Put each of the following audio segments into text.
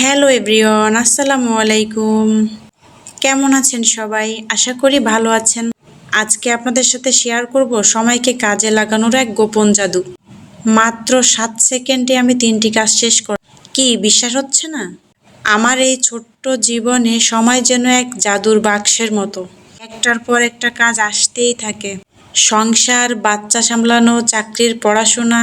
Hello everyone, আসসালামু আলাইকুম। কেমন আছেন সবাই? আশা করি ভালো আছেন। আজকে আপনাদের সাথে শেয়ার করব সময়কে কাজে লাগানোর এক গোপন জাদু। মাত্র সাত সেকেন্ডে আমি তিনটি কাজ শেষ কর কি, বিশ্বাস হচ্ছে না? আমার এই ছোট্ট জীবনে সময় যেন এক জাদুর বাক্সের মতো। একটার পর একটা কাজ আসতেই থাকে। সংসার, বাচ্চা সামলানো, চাকরির পড়াশোনা,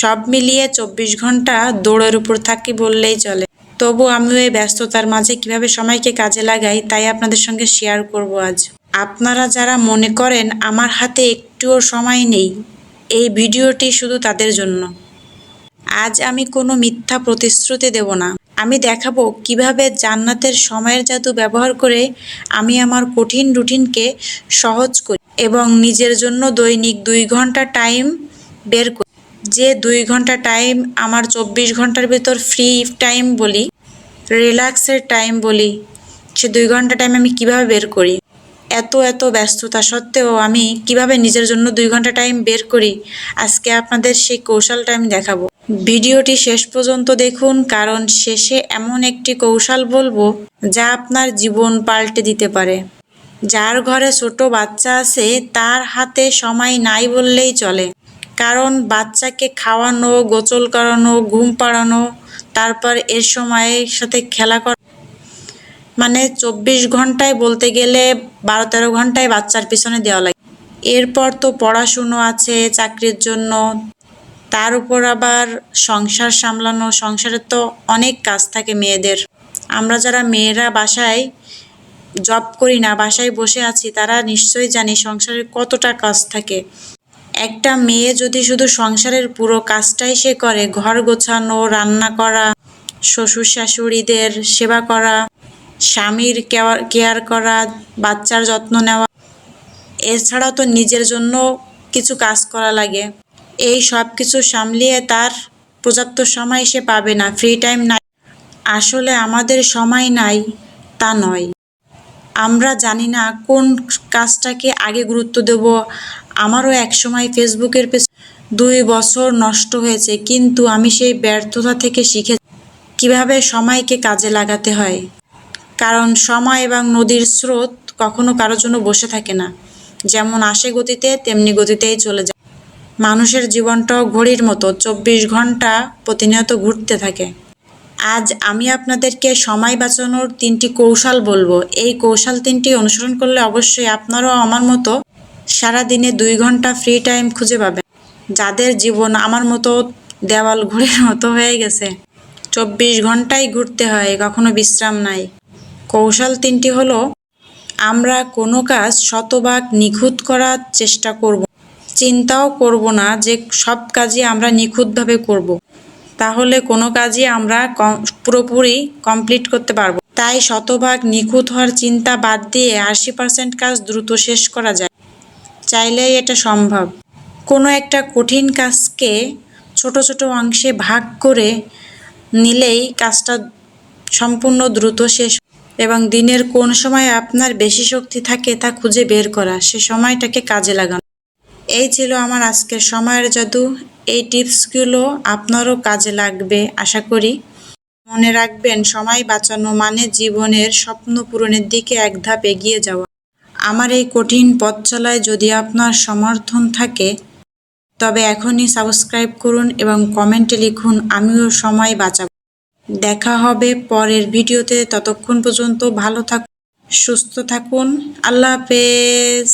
সব মিলিয়ে চব্বিশ ঘণ্টা দৌড়ের উপর থাকি বললেই চলে। তবু আমিও এই ব্যস্ততার মাঝে কীভাবে সময়কে কাজে লাগাই তাই আপনাদের সঙ্গে শেয়ার করব আজ। আপনারা যারা মনে করেন আমার হাতে একটুও সময় নেই, এই ভিডিওটি শুধু তাদের জন্য। আজ আমি কোনো মিথ্যা প্রতিশ্রুতি দেব না। আমি দেখাবো কীভাবে জান্নাতের সময়ের জাদু ব্যবহার করে আমি আমার কঠিন রুটিনকে সহজ করি এবং নিজের জন্য দৈনিক দুই ঘণ্টা টাইম বের করি। যে দুই ঘণ্টা টাইম আমার চব্বিশ ঘণ্টার ভিতর ফ্রি টাইম বলি রিল্যাক্সের টাইম বলি, সে দুই ঘণ্টা টাইম আমি কীভাবে বের করি? এত এত ব্যস্ততা সত্ত্বেও আমি কীভাবে নিজের জন্য দুই ঘণ্টা টাইম বের করি? আজকে আপনাদের সেই কৌশলটা আমি দেখাবো। ভিডিওটি শেষ পর্যন্ত দেখুন, কারণ শেষে এমন একটি কৌশল বলব, যা আপনার জীবন পাল্টে দিতে পারে। যার ঘরে ছোট বাচ্চা আছে, তার হাতে সময় নাই বললেই চলে। কারণ বাচ্চাকে খাওয়ানো গোচল করানো, ঘুম পাড়ানো তারপর এর সময়ের সাথে খেলা করা মানে চব্বিশ ঘন্টায় বলতে গেলে বারো তেরো ঘন্টায় বাচ্চার পিছনে দেওয়া লাগে। এরপর তো পড়াশুনো আছে, চাকরির জন্য। তার উপর আবার সংসার সামলানো সংসারের তো অনেক কাজ থাকে মেয়েদের। আমরা যারা মেয়েরা বাসায় জব করি না, বাসায় বসে আছি, তারা নিশ্চয়ই জানি সংসারের কতটা কাজ থাকে। একটা মেয়ে যদি শুধু সংসারের পুরো কাজটাই সে করে, ঘর গোছানো, রান্না করা, শ্বশুর শাশুড়িদের সেবা করা, স্বামীর কেয়ার করা, বাচ্চার যত্ন নেওয়া, এছাড়াও তো নিজের জন্য কিছু কাজ করা লাগে। এই সব কিছু সামলিয়ে তার পর্যাপ্ত সময় সে পাবে না ফ্রি টাইম নাই। আসলে আমাদের সময় নাই, তা নয়। আমরা জানি না কোন কাজটাকে আগে গুরুত্ব দেব আমারও একসময় ফেসবুকের পেছ দুই বছর নষ্ট হয়েছে, কিন্তু আমি সেই ব্যর্থতা থেকে শিখে কীভাবে সময়কে কাজে লাগাতে হয়। কারণ সময় এবং নদীর স্রোত কখনো কারোর জন্য বসে থাকে না। যেমন আসে গতিতে, তেমনি গতিতেই চলে যায়। মানুষের জীবনটাও ঘড়ির মতো, চব্বিশ ঘণ্টা প্রতিনিয়ত ঘুরতে থাকে। আজ আমি আপনাদেরকে সময় বাঁচানোর তিনটি কৌশল বলব। এই কৌশল তিনটি অনুসরণ করলে অবশ্যই আপনারাও আমার মতো সারা দিনে দুই ঘণ্টা ফ্রি টাইম খুঁজে পাবেন যাদের জীবন আমার মতো দেওয়াল ঘড়ির মতো হয়ে গেছে, চব্বিশ ঘন্টাই ঘুরতে হয়, কখনো বিশ্রাম নাই। কৌশল তিনটি হলো, আমরা কোনো কাজ শতভাগ নিখুঁত করার চেষ্টা করব। চিন্তাও করব না যে সব কাজই আমরা নিখুঁতভাবে করব। তাহলে কোনো কাজই আমরা পুরোপুরি কমপ্লিট করতে পারব। তাই শতভাগ নিখুঁত হওয়ার চিন্তা বাদ দিয়ে আশি পার্সেন্ট কাজ দ্রুত শেষ করা যায়। চাইলেই এটা সম্ভব। কোনো একটা কঠিন কাজকে ছোট ছোট অংশে ভাগ করে নিলেই কাজটা সম্পূর্ণ দ্রুত শেষ এবং দিনের কোন সময় আপনার বেশি শক্তি থাকে তা খুঁজে বের করা, সে সময়টাকে কাজে লাগানো। এই ছিল আমার আজকের সময়ের জাদু। এই টিপসগুলো আপনারও কাজে লাগবে, আশা করি। মনে রাখবেন, সময় বাঁচানো মানে জীবনের স্বপ্ন পূরণের দিকে এক ধাপ এগিয়ে যাওয়া। আমার এই কঠিন পথ চলায় যদি আপনার সমর্থন থাকে, তবে এখনই সাবস্ক্রাইব করুন এবং কমেন্টে লিখুন, আমিও সময় বাঁচাব। দেখা হবে পরের ভিডিওতে। ততক্ষণ পর্যন্ত ভালো থাকুন, সুস্থ থাকুন। আল্লাহ হাফেজ।